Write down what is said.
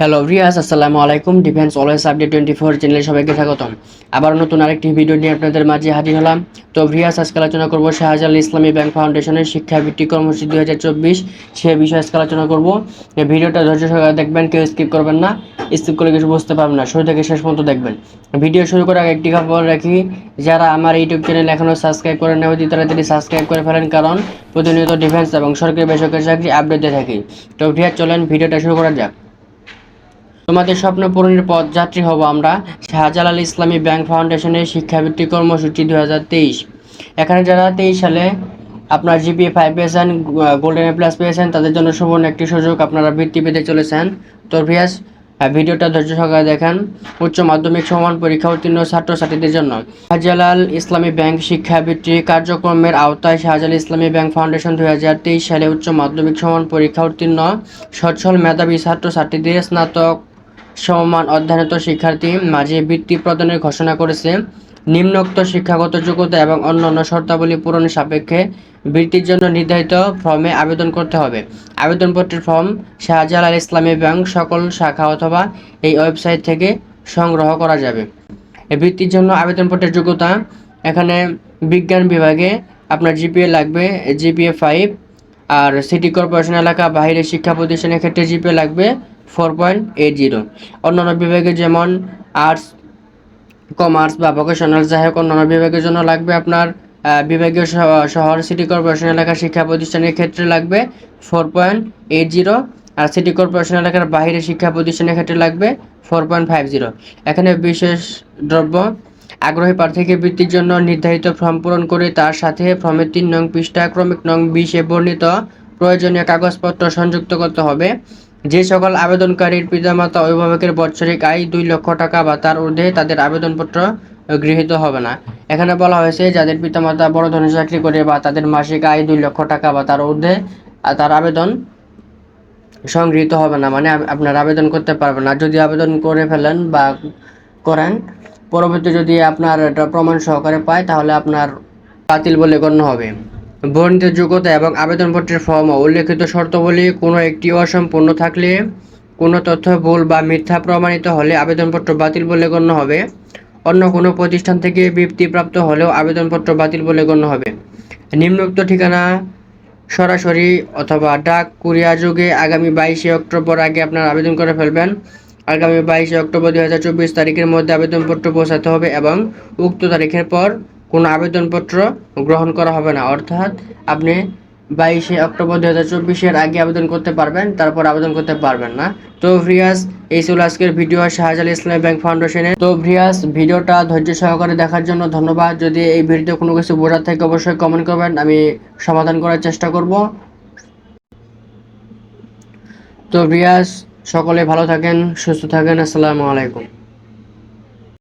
Hello Riaz আসসালামু আলাইকুম। Defence always update twenty four চ্যানেলে সবাইকে স্বাগতম। আবার নতুন আরেকটি ভিডিও নিয়ে আপনাদের মাঝে হাজির হলাম। তো রিয়াজ আজকে আলোচনা করব শাহজালাল ইসলামী ব্যাংক ফাউন্ডেশনের শিক্ষাবৃত্তি কর্মসূচি দুই হাজার চব্বিশ। সে বিষয়ে আজকে আলোচনা করব। ভিডিওটা ধৈর্য সহকারে দেখবেন, কেউ স্কিপ করবেন না। স্কিপ করলে কিছু বুঝতে পারবেন না। শুরু থেকে শেষ পর্যন্ত দেখবেন। ভিডিও শুরু করার একটি খবর রাখি, যারা আমার ইউটিউব চ্যানেল এখনও সাবস্ক্রাইব করে নেওয়া অতি তাড়াতাড়ি সাবস্ক্রাইব করে ফেলেন। কারণ প্রতিনিয়ত ডিফেন্স এবং সরকারি বেসরকারি চাকরি আপডেট দিয়ে থাকি। তো রিয়াজ চলেন ভিডিওটা শুরু করা যাক। তোমাদের স্বপ্ন পূরণের পথ যাত্রী হব আমরা শাহজালাল ইসলামী ব্যাংক ফাউন্ডেশনের শিক্ষাবৃত্তি কর্মসূচি দুই হাজার তেইশ। এখানে যারা তেইশ সালে আপনার জিপিএ ফাইভ পেয়েছেন গোল্ডেন এ প্লাস পেয়েছেন, তাদের জন্য সুবর্ণ একটি সুযোগ আপনারা বৃত্তি পেতে চলেছেন। তো ভিয়াস ভিডিওটা ধৈর্য সহকারে দেখেন। উচ্চ মাধ্যমিক সমান পরীক্ষা উত্তীর্ণ ছাত্রছাত্রীদের জন্য। শাহজালাল ইসলামী ব্যাংক শিক্ষাবৃত্তি কার্যক্রমের আওতায় শাহজালাল ইসলামী ব্যাংক ফাউন্ডেশন দুই হাজার তেইশ সালে উচ্চ মাধ্যমিক সমান পরীক্ষা উত্তীর্ণ। সচ্ছল মেধাবী ছাত্রছাত্রীদের স্নাতক সমমান অধ্যয়নরত শিক্ষার্থী মাঝে বৃত্তি প্রদানের ঘোষণা করেছে। নিম্নোক্ত শিক্ষাগত যোগ্যতা এবং অন্যান্য শর্তাবলী পূরণের সাপেক্ষে বৃত্তির জন্য নির্ধারিত ফর্মে আবেদন করতে হবে। আবেদনপত্রের ফর্ম শাহজালাল ইসলামী ব্যাংক সকল শাখা অথবা এই ওয়েবসাইট থেকে সংগ্রহ করা যাবে। বৃত্তির জন্য আবেদনপত্রের যোগ্যতা এখানে বিজ্ঞান বিভাগে আপনার জিপিএ লাগবে, জিপিএ ফাইভ, আর সিটি কর্পোরেশন এলাকা বাইরের শিক্ষা প্রতিষ্ঠানের ক্ষেত্রে জিপিএ লাগবে ফোর পয়েন্ট এইট জিরো অন্যান্য বিভাগে যেমন আর্টস কমার্স বা ভোকেশনাল যাই হোক, অন্যান্য বিভাগের জন্য লাগবে আপনার বিভাগীয় শহর সিটি কর্পোরেশন এলাকার শিক্ষা প্রতিষ্ঠানের ক্ষেত্রে লাগবে ফোর পয়েন্ট এইট জিরো আর সিটি কর্পোরেশন এলাকার বাইরে শিক্ষা প্রতিষ্ঠানের ক্ষেত্রে লাগবে ফোর পয়েন্ট ফাইভ জিরো এখানে বিশেষ দ্রব্য, আগ্রহী প্রার্থীকে বৃত্তির জন্য নির্ধারিত ফর্ম পূরণ করে তার সাথে ফর্মের তিন নং পৃষ্ঠা, ক্রমিক নং বিশে বর্ণিত প্রয়োজনীয় কাগজপত্র সংযুক্ত করতে হবে। যে সকল আবেদনকারীর পিতামাতা অভিভাবকের বাৎসরিক আয় দুই লক্ষ টাকা বা তার ঊর্ধ্বে তাদের আবেদনপত্র গৃহীত হবে না। এখানে বলা হয়েছে, যাদের পিতামাতা বড় ধরনের চাকরি করে বা তাদের মাসিক আয় দুই লক্ষ টাকা বা তার ঊর্ধ্বে তার আবেদন সংগৃহীত হবে না মানে আপনার আবেদন করতে পারবেন না। যদি আবেদন করে ফেলেন বা করেন, পরবর্তী যদি আপনার এটা প্রমাণ সহকারে পায়, তাহলে আপনার বাতিল বলে গণ্য হবে। বর্ণিত যোগ্যতা এবং আবেদনপত্রের ফর্ম উল্লেখিত শর্তাবলী কোনো একটি অসম্পূর্ণ থাকলে কোনো তথ্য, ভুল বা মিথ্যা প্রমাণিত হলে আবেদনপত্র বাতিল বলে গণ্য হবে। অন্য কোনো প্রতিষ্ঠান থেকে বৃত্তিপ্রাপ্ত হলেও আবেদনপত্র বাতিল বলে গণ্য হবে। নিম্নোক্ত ঠিকানা সরাসরি অথবা ডাক কুরিয়া যোগে আগামী বাইশে অক্টোবর আগে আপনার আবেদন করে ফেলবেন। আগামী বাইশে অক্টোবর দু হাজার চব্বিশ তারিখের মধ্যে আবেদনপত্র পৌঁছাতে হবে এবং উক্ত তারিখের পর কোনো আবেদনপত্র গ্রহণ করা হবে না। অর্থাৎ আপনি বাইশে অক্টোবর দুই হাজার চব্বিশের আগে আবেদন করতে পারবেন, তারপর আবেদন করতে পারবেন না। তো ভ্রিয়াস এই ছিল আজকের ভিডিও শাহজাল ইসলামী ব্যাংক ফাউন্ডেশনের। তো ভ্রিয়াস ভিডিওটা ধৈর্য সহকারে দেখার জন্য ধন্যবাদ। যদি এই ভিডিওতে কোনো কিছু বোঝার থাকে, অবশ্যই কমেন্ট করবেন, আমি সমাধান করার চেষ্টা করব। তো ভ্রিয়াস সকলে ভালো থাকেন, সুস্থ থাকেন, আসসালামু আলাইকুম।